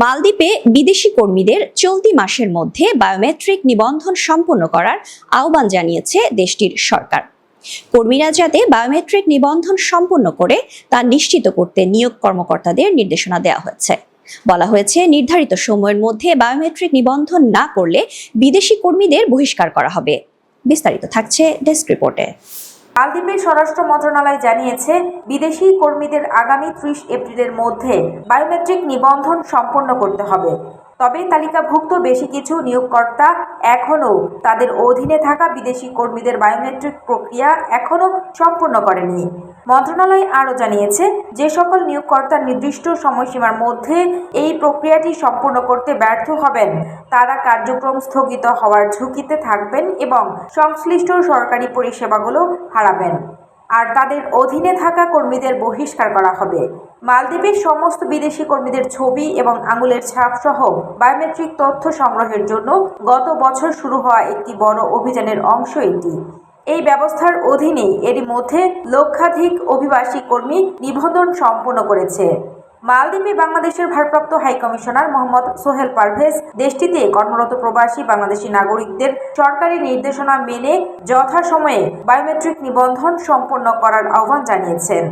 মালদ্বীপে বিদেশি কর্মীদের চলতি মাসের মধ্যে বায়োমেট্রিক নিবন্ধন সম্পন্ন করার আহ্বান জানিয়েছে দেশটির সরকার। কর্মীরা যাতে বায়োমেট্রিক নিবন্ধন সম্পন্ন করে, তা নিশ্চিত করতে নিয়োগ কর্মকর্তাদের নির্দেশনা দেওয়া হয়েছে। বলা হয়েছে, নির্ধারিত সময়ের মধ্যে বায়োমেট্রিক নিবন্ধন না করলে বিদেশি কর্মীদের বহিষ্কার করা হবে। বিস্তারিত থাকছে ডেস্ক রিপোর্টে। মালদ্বীপের স্বরাষ্ট্র মন্ত্রণালয় জানিয়েছে, বিদেশি কর্মীদের আগামী ত্রিশ এপ্রিলের মধ্যে বায়োমেট্রিক নিবন্ধন সম্পন্ন করতে হবে। তবে তালিকাভুক্ত বেশি কিছু নিয়োগকর্তা এখনও তাদের অধীনে থাকা বিদেশি কর্মীদের বায়োমেট্রিক প্রক্রিয়া এখনও সম্পূর্ণ করেনি। মন্ত্রণালয় আরও জানিয়েছে যে সকল নিয়োগকর্তা নির্দিষ্ট সময়সীমার মধ্যে এই প্রক্রিয়াটি সম্পূর্ণ করতে ব্যর্থ হবেন। তারা কার্যক্রম স্থগিত হওয়ার ঝুঁকিতে থাকবেন এবং সংশ্লিষ্ট সরকারি পরিষেবাগুলো হারাবেন। আর তাদের অধীনে থাকা কর্মীদের বহিষ্কার করা হবে। মালদ্বীপের সমস্ত বিদেশি কর্মীদের ছবি এবং আঙুলের ছাপ সহ বায়োমেট্রিক তথ্য সংগ্রহের জন্য গত বছর শুরু হওয়া একটি বড় অভিযানের অংশ এটি। এই ব্যবস্থার অধীনে এর মধ্যে লক্ষাধিক অভিবাসী কর্মী নিবন্ধন সম্পন্ন করেছে। মালদ্বীপে বাংলাদেশের ভারপ্রাপ্ত হাই কমিশনার মোহাম্মদ সোহেল পারভেজ দেশটিতে কর্মরত প্রবাসী বাংলাদেশি নাগরিকদের সরকারি নির্দেশনা মেনে যথাসময়ে বায়োমেট্রিক নিবন্ধন সম্পন্ন করার আহ্বান জানিয়েছেন।